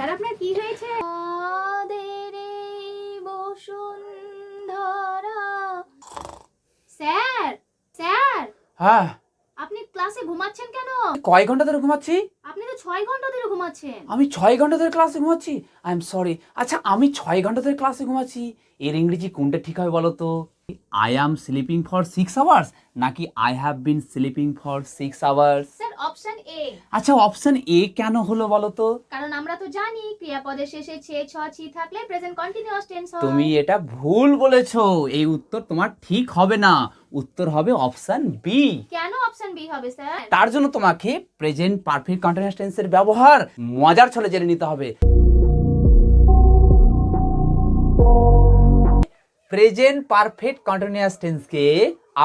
Sir আপনার কি হয়েছে? আমাদের এই বসুন্ধরা। Sir sir! হ্যাঁ। আপনি ক্লাসে ঘুমাচ্ছেন কেন? কয় ঘণ্টা ধরে ঘুমাচ্ছি? আপনি তো ছয় ঘণ্টা ধরে ঘুমাচ্ছেন। আমি ছয় ঘণ্টা ধরে ক্লাসে ঘুমাচ্ছি? আই এম সরি আচ্ছা আমি ছয় ঘণ্টা ধরে ক্লাসে ঘুমাচ্ছি? এর ইংরেজি কোনটা ঠিক হবে বলো তো? I am sleeping for six hours নাকি I have been sleeping for six hours sir option A আচ্ছা অপশন এ কেন হলো বলো তো কারণ আমরা তো জানি ক্রিয়াপদের শেষে ছে ছ ছি থাকলে প্রেজেন্ট কন্টিনিউয়াস টেন্স হয়। তুমি এটা ভুল বলেছ। এই উত্তর তোমার ঠিক হবে না। উত্তর হবে অপশন বি কেন অপশন বি হবে স্যার তার জন্য তোমাকে প্রেজেন্ট পারফেক্ট কন্টিনিউয়াস টেন্সের ব্যবহার মজার ছলে জেনে নিতে হবে। প্রেজেন্ট পারফেক্ট কন্টিনিউয়াস টেন্সকে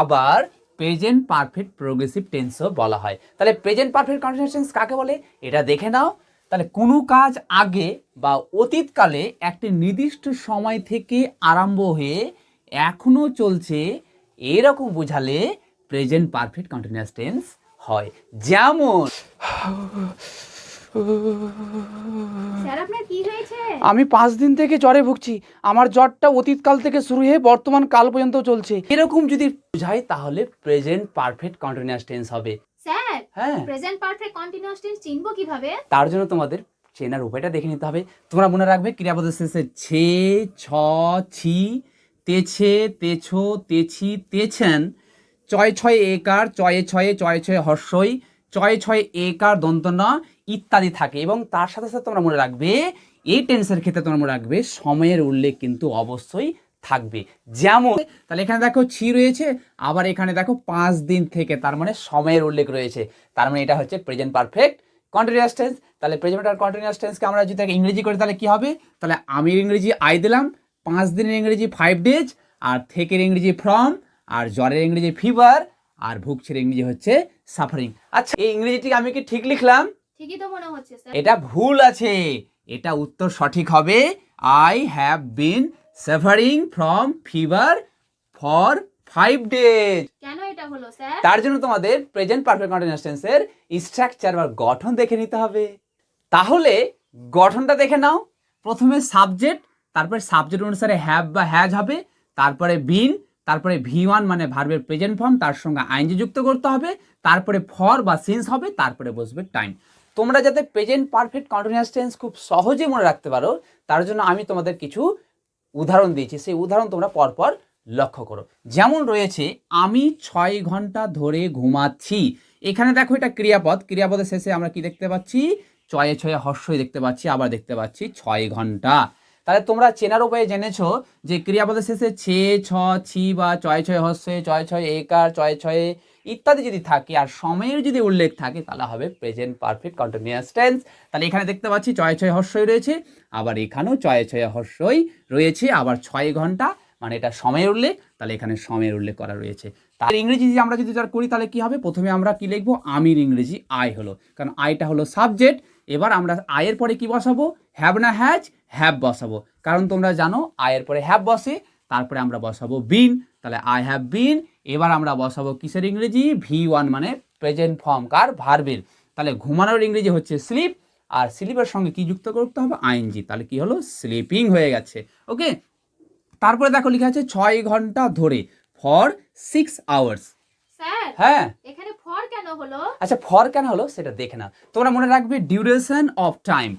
আবার প্রেজেন্ট পারফেক্ট প্রোগ্রেসিভ টেন্সও বলা হয়। তাহলে প্রেজেন্ট পারফেক্ট কন্টিনিউয়াস টেন্স কাকে বলে? এটা দেখে নাও। তাহলে কোনো কাজ আগে বা অতীতকালে একটি নির্দিষ্ট সময় থেকে আরম্ভ হয়ে এখনও চলছে, এরকম বোঝালে প্রেজেন্ট পারফেক্ট কন্টিনিউয়াস টেন্স হয়। যেমন আমি পাঁচ দিন থেকে জ্বরে ভুগছি। আমার জ্বরটা অতীতকাল থেকে শুরু হয়ে বর্তমান কাল পর্যন্ত চলছে। এরকম যদি বোঝায় তাহলে প্রেজেন্ট পারফেক্ট কন্টিনিউয়াস টেন্স হবে। স্যার হ্যাঁ। প্রেজেন্ট পারফেক্ট কন্টিনিউয়াস টেন্স চিনবো কীভাবে? তার জন্য তোমাদের চেনার উপায়টা দেখে নিতে হবে। তোমরা মনে রাখবে ক্রিয়াপদের শেষে ছে ছ ছি তেছে তেছো তেছি তেছেন চয় ছয় একার চয়ে ছয়ে চয় ছয়ে হর্ষই চয় ছয় একার দন্তন ইত্যাদি থাকে এবং তার সাথে সাথে তোমরা মনে রাখবে, এই টেন্সের ক্ষেত্রে তোমরা মনে রাখবে সময়ের উল্লেখ কিন্তু অবশ্যই থাকবে। যেমন, তাহলে এখানে দেখো ছি রয়েছে, আবার এখানে দেখো পাঁচ দিন থেকে তার মানে সময়ের উল্লেখ রয়েছে। তার মানে এটা হচ্ছে প্রেজেন্ট পারফেক্ট কন্টিনিউয়াস টেন্স তাহলে প্রেজেন্ট আর কন্টিনিউয়াস টেন্সকে আমরা যদি ইংরেজি করি, তাহলে কি হবে? তাহলে আমি ইংরেজি আই দিলাম, পাঁচ দিনের ইংরেজি ফাইভ ডেজ আর থেকের ইংরেজি ফ্রম আর জ্বরের ইংরেজি ফিভার আর ভুগছের ইংরেজি হচ্ছে সাফারিং আচ্ছা এই ইংরেজিটি আমি কি ঠিক লিখলাম? ঠিকই তো মনে হচ্ছে স্যার এটা ভুল আছে। এটা উত্তর সঠিক হবে। I have been suffering from fever for five days কেন এটা হলো স্যার তার জন্য তোমাদের প্রেজেন্ট পারফেক্ট কন্টিনিউয়াস টেন্সের স্ট্রাকচার বা গঠন দেখে নিতে হবে। তাহলে গঠনটা দেখে নাও। প্রথমে সাবজেক্ট তারপরে সাবজেক্ট অনুসারে হ্যাভ বা হ্যাজ হবে তারপরে বিন তারপরে ভি ওয়ান মানে ভার্বের প্রেজেন্ট ফর্ম তার সঙ্গে আইনজি যুক্ত করতে হবে, তারপরে ফর বা সিন্স হবে, তারপরে বসবে টাইম তোমরা যাতে প্রেজেন্ট পারফেক্ট কন্টিনিউয়াস টেন্স খুব সহজে মনে রাখতে পারো, তার জন্য আমি তোমাদের কিছু উদাহরণ দিয়েছি। সেই উদাহরণ তোমরা পরপর লক্ষ্য করো। যেমন রয়েছে, আমি ছয় ঘণ্টা ধরে ঘুমাচ্ছি। এখানে দেখো এটা ক্রিয়াপদ। ক্রিয়াপদের শেষে আমরা কি দেখতে পাচ্ছি? ছয়ে ছয়ে হর্ষই দেখতে পাচ্ছি, আবার দেখতে পাচ্ছি ছয় ঘণ্টা। তাহলে তোমরা চেনার উপায়ে জেনেছো যে ক্রিয়াপদের শেষে ছে, ছ, ছি বা ছয় ছয় হর্ষে ছয় ছয়, একার ছয় ছয়ে ইত্যাদি যদি থাকে আর সময়ের যদি উল্লেখ থাকে, তাহলে হবে প্রেজেন্ট পারফেক্ট কন্টিনিউয়াস টেন্স তাহলে এখানে দেখতে পাচ্ছি ছয় ছয় হর্ষই রয়েছে, আবার এখানেও ছয় ছয় হর্ষই রয়েছে, আবার ছয় ঘণ্টা মানে এটা সময়ের উল্লেখ, তাহলে এখানে সময়ের উল্লেখ করা রয়েছে। তার ইংরেজি আমরা যদি করি, তাহলে কি হবে? প্রথমে আমরা কি লিখব? আমির ইংরেজি আই হলো। কারণ আইটা হলো সাবজেক্ট এবার আমরা আয়ের পরে কি বসাবো? হ্যাভ না হ্যাজ হ্যাভ বসাবো। কারণ তোমরা জানো আয়ের পরে হ্যাভ বসে তারপরে আমরা বসাবো বিন তাহলে আই হ্যাভ বিন এবার আমরা বসাবো কিসের ইংরেজি? ভি ওয়ান মানে প্রেজেন্ট ফর্ম কার? ভার্বের তাহলে ঘুমানোর ইংরেজি হচ্ছে স্লিপ আর স্লিপের সঙ্গে কি যুক্ত করতে হবে? আইনজি তাহলে কি হলো? স্লিপিং হয়ে গেছে। ওকে তারপরে দেখো লেখা আছে ছয় ঘণ্টা ধরে ফর সিক্স আওয়ার্স হ্যাঁ। এখানে কেন হলো? আচ্ছা ফর কেন হলো সেটা দেখে না তোমরা মনে রাখবে ডিউরেশন অফ টাইম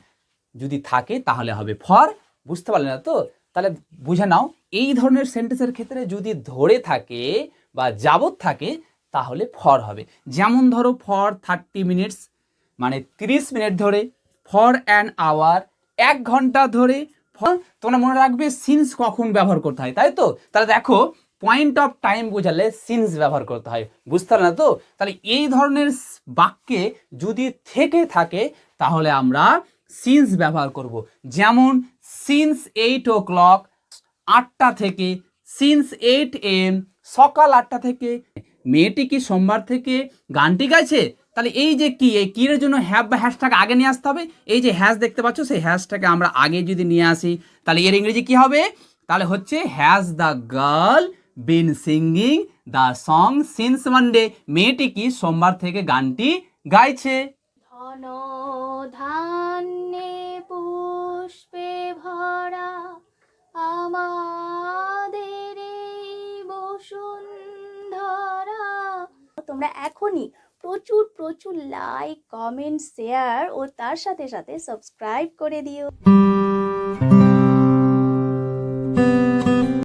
যদি থাকে তাহলে হবে ফর বুঝতে পারলে না তো? তাহলে বুঝে নাও, এই ধরনের সেন্টেন্সের ক্ষেত্রে যদি ধরে থাকে বা যাবত থাকে, তাহলে ফর হবে। যেমন ধরো ফর থার্টি মিনিটস মানে তিরিশ মিনিট ধরে ফর অ্যান আওয়ার এক ঘণ্টা ধরে ফর তোমরা মনে রাখবে সিন্স কখন ব্যবহার করতে হয়, তাই তো? তাহলে দেখো পয়েন্ট অফ টাইম বোঝালে সিন্স ব্যবহার করতে হয়। বুঝতে না তো? তাহলে এই ধরনের বাক্যে যদি থেকে থাকে, তাহলে আমরা সিন্স ব্যবহার করব। যেমন সিন্স এইট ও ক্লক আটটা থেকে সিন্স এইট এম সকাল আটটা থেকে, মেয়েটি কি সোমবার থেকে গানটি গাইছে? তাহলে এই যে কি, এই কির জন্য হ্যাভ বা হ্যাশটাকে আগে নিয়ে আসতে হবে? এই যে হ্যাশ দেখতে পাচ্ছ, সেই হ্যাশটাকে আমরা আগে যদি নিয়ে আসি, তাহলে এর ইংরেজি কি হবে? তাহলে হচ্ছে has the girl been singing the song since Monday মেয়েটি কি সোমবার থেকে গানটি গাইছে? ধন, ধান্যে পুষ্পে ভরা আমাদের বসুন্ধরা। তোমরা এখনই প্রচুর প্রচুর লাইক কমেন্ট শেয়ার ও তার সাথে সাথে সাবস্ক্রাইব করে দিও।